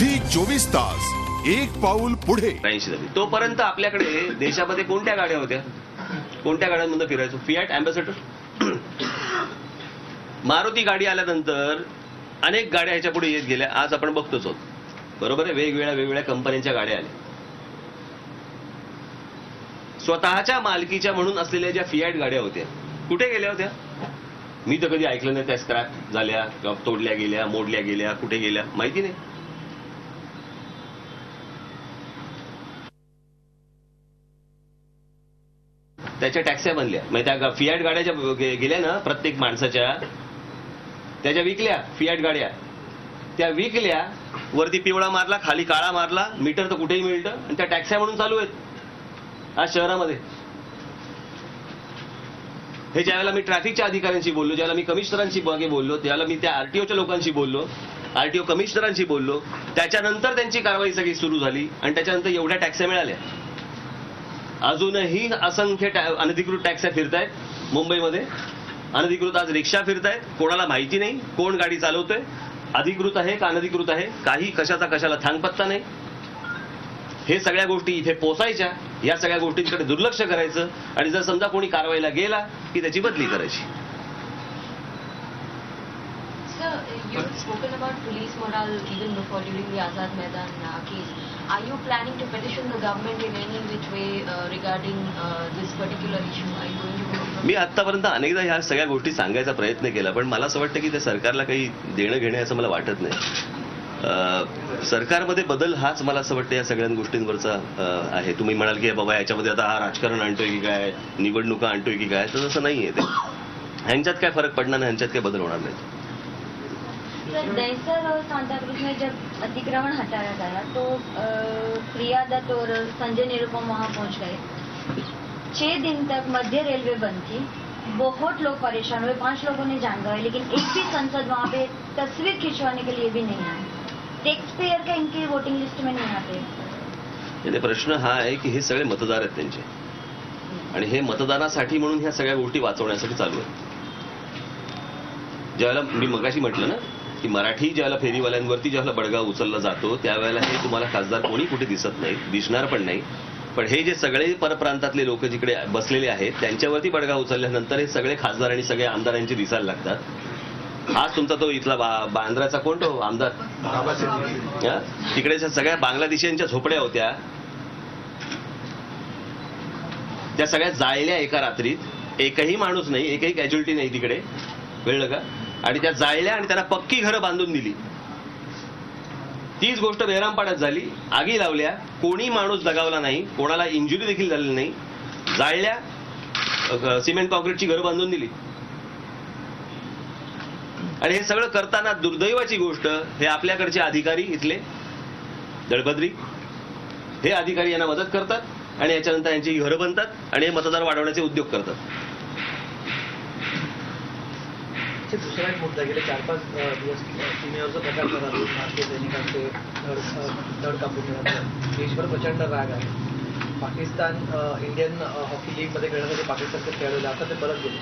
Zee चोवीस तास एक पाऊल पुढे. ऐंशी झाली. तोपर्यंत आपल्याकडे देशामध्ये कोणत्या गाड्या होत्या? कोणत्या गाड्यांमध्ये फिरायचो? फियाट अँबॅसेडर मारुती गाडी आल्यानंतर अनेक गाड्या ह्याच्या पुढे येत गेल्या. आज आपण बघतोच आहोत. बरोबर आहे? वेगवेगळ्या वेगवेगळ्या कंपन्यांच्या गाड्या आल्या. स्वतःच्या मालकीच्या म्हणून असलेल्या ज्या फियाट गाड्या होत्या कुठे गेल्या होत्या? मी तर कधी ऐकलं नाही त्या स्क्रॅप झाल्या तोडल्या गेल्या मोडल्या गेल्या कुठे गेल्या? माहिती नाही. त्याच्या टॅक्स्या बनल्या म्हणजे त्या फियाट गाड्या ज्या गेल्या ना प्रत्येक माणसाच्या. त्याच्या विकल्या फियाट गाड्या. त्या विकल्या वरती पिवळा मारला खाली काळा मारला मीटर तर कुठेही मिळतं आणि त्या टॅक्स्या म्हणून चालू आहेत. आज शहरामध्ये. हे ज्यावेळेला मी ट्रॅफिकच्या अधिकाऱ्यांशी बोललो ज्याला मी कमिशनरांशी मागे बोललो त्यावेळेला मी त्या आरटीओच्या लोकांशी बोललो आरटीओ कमिशनरांशी बोललो त्याच्यानंतर त्यांची कारवाई सगळी सुरू झाली आणि त्याच्यानंतर एवढ्या टॅक्स्या मिळाल्या. अजूनही असंख्य टॅ- अनधिकृत टॅक्स्या फिरतायत मुंबईमध्ये. अनधिकृत आज रिक्षा फिरतायत. कोणाला माहिती नाही कोण गाडी चालवतोय. अधिकृत आहे का अनधिकृत आहे? काही कशाचा कशाला थांगपत्ता नाही. हे सगळ्या गोष्टी इथे पोचायच्या या सगळ्या गोष्टींकडे दुर्लक्ष करायचं. आणि जर समजा कोणी कारवाईला गेला की त्याची बदली करायची. You've spoken about police morale even before during the Azad Maidan uh, case. Are you planning to petition the government in any which way uh, regarding uh, this particular issue? Are you going to go मी आतापर्यंत अनेकदा ह्या सगळ्या गोष्टी सांगायचा प्रयत्न केला पण मला असं वाटतं की ते सरकारला काही देणं घेणं असं मला वाटत नाही. अं, सरकारमध्ये बदल हाच मला असं वाटतं या सगळ्या गोष्टींवरचा अं, आहे. तुम्ही म्हणाल की बाबा याच्यामध्ये आता हा राजकारण आणतोय की काय? निवडणुका आणतोय की काय? तर तसं नाही आहे ते. ह्यांच्यात काय फरक पडणार नाही ह्यांच्यात काय बदल होणार नाही सर दैसर और सांता क्रूज में जब अतिक्रमण हटाया गया तो प्रिया दत्त और संजय निरुपम वहाँ पहुँच गए। छह दिन तक मध्य रेलवे बंद थी। बहुत लोग परेशान हुए, पाँच लोगों ने जान गए लेकिन एक भी सांसद वहाँ पे तस्वीर खिंचवाने के लिए भी नहीं आए टैक्स पेयर का इनकी वोटिंग लिस्ट में नहीं आते। प्रश्न हा आहे की हे सगळे मतदार आहेत आणि हे मतदानासाठी म्हणून ह्या सगळ्या गोष्टी वाचवण्यासाठी चालू आहेत. ज्यावेळेला मी मगाशी म्हटलं ना की मराठी ज्यावेळेला फेरीवाल्यांवरती ज्यावेळेला बडगा उचलला जातो त्यावेळेला हे तुम्हाला खासदार कोणी कुठे दिसत नाही दिसणार पण नाही. पण हे जे सगळे परप्रांतातले लोक जिकडे बसलेले आहेत त्यांच्यावरती बडगा उचलल्यानंतर हे सगळे खासदार आणि सगळे आमदारांचे दिसायला लागतात. आज तुमचा तो इथला बांद्राचा कोण तो? आमदार? तिकडेच्या सगळ्या बांगलादेशांच्या झोपड्या होत्या. त्या सगळ्या जाळल्या एका रात्रीत. एकही माणूस नाही एकही कॅज्युअलिटी नाही तिकडे. कळलं का? आणि त्या जाळल्या आणि त्यांना पक्की घरं बांधून दिली. तीच गोष्ट बेहरामपाड्यात झाली. आगी लावल्या. कोणी माणूस दगावला नाही. कोणाला इंजुरी देखील झालेली नाही. जाळल्या. सिमेंट कॉन्क्रीटची घरं बांधून दिली. आणि हे सगळं करताना दुर्दैवाची गोष्ट हे आपल्याकडचे अधिकारी इथले दळभद्री हे अधिकारी यांना मदत करतात आणि याच्यानंतर यांची घरं बनतात आणि हे मतदार वाढवण्याचे उद्योग करतात. ते दुसरा एक मुद्दा गेले चार पाच दिवस सीमेवरचा प्रकार झाला भारतीय सैनिकांचे धड कापून घेण्याचा देशभर प्रचंड राग आहे. पाकिस्तान इंडियन हॉकी लीगमध्ये खेळण्यासाठी पाकिस्तानचे खेळाडू आता ते परत गेले.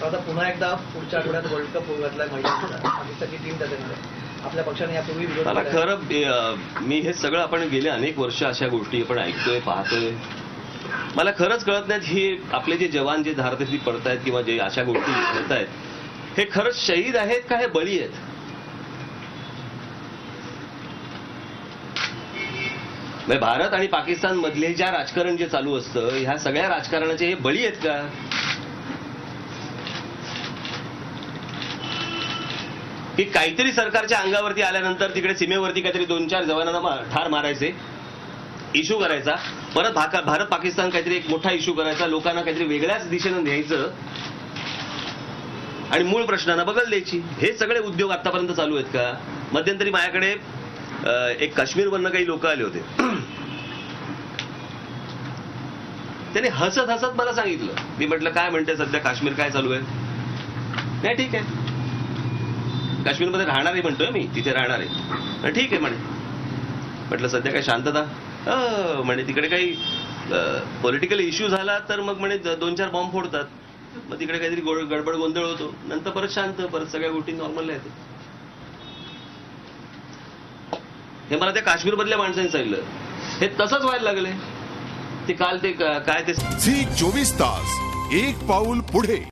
तर आता पुन्हा एकदा पुढच्या आठवड्यात वर्ल्ड कप होऊ घातलाय महिलांचा पाकिस्तानची टीम त्याच्यामध्ये आपल्या पक्षाने यापूर्वी मला. खरं मी हे सगळं आपण गेले अनेक वर्ष अशा गोष्टी आपण ऐकतोय पाहतोय. मला खरंच कळत नाहीत हे आपले जे जवान जे धारतीर्थी पडतायत किंवा जे अशा गोष्टी घडत आहेत हे खरंच शहीद आहेत का हे बळी आहेत? म्हणजे भारत आणि पाकिस्तान मधले ज्या राजकारण जे चालू असतं ह्या सगळ्या राजकारणाचे हे बळी आहेत का? की काहीतरी सरकारच्या अंगावरती आल्यानंतर तिकडे सीमेवरती काहीतरी दोन चार जवानांना ठार मारायचे इश्यू करायचा. परत भाका- भारत पाकिस्तान काहीतरी एक मोठा इश्यू करायचा लोकांना काहीतरी वेगळ्याच दिशेनं न्यायचं. आणि मूळ प्रश्नांना बगल द्यायची. हे सगळे उद्योग आतापर्यंत चालू आहेत का? मध्यंतरी माझ्याकडे एक काश्मीरवरनं काही लोक आले होते. त्यांनी हसत हसत मला सांगितलं. मी म्हटलं काय म्हणते सध्या? काश्मीर काय चालू आहे? नाही ठीक आहे. काश्मीरमध्ये राहणार आहे म्हणतोय मी. तिथे राहणार आहे. ठीक आहे म्हणे. म्हटलं सध्या काय शांतता? म्हणे तिकडे काही पॉलिटिकल इश्यू झाला तर मग म्हणे दोन चार बॉम्ब फोडतात. मग तिकडे काहीतरी गोळ गडबड गोंधळ होतो. नंतर परत शांत परत सगळ्या गोष्टी नॉर्मल येतात. हे मला त्या काश्मीरमधल्या माणसांनी सांगितलं. हे तसंच व्हायला लागले ते काल ते काय ते चोवीस तास एक पाऊल पुढे.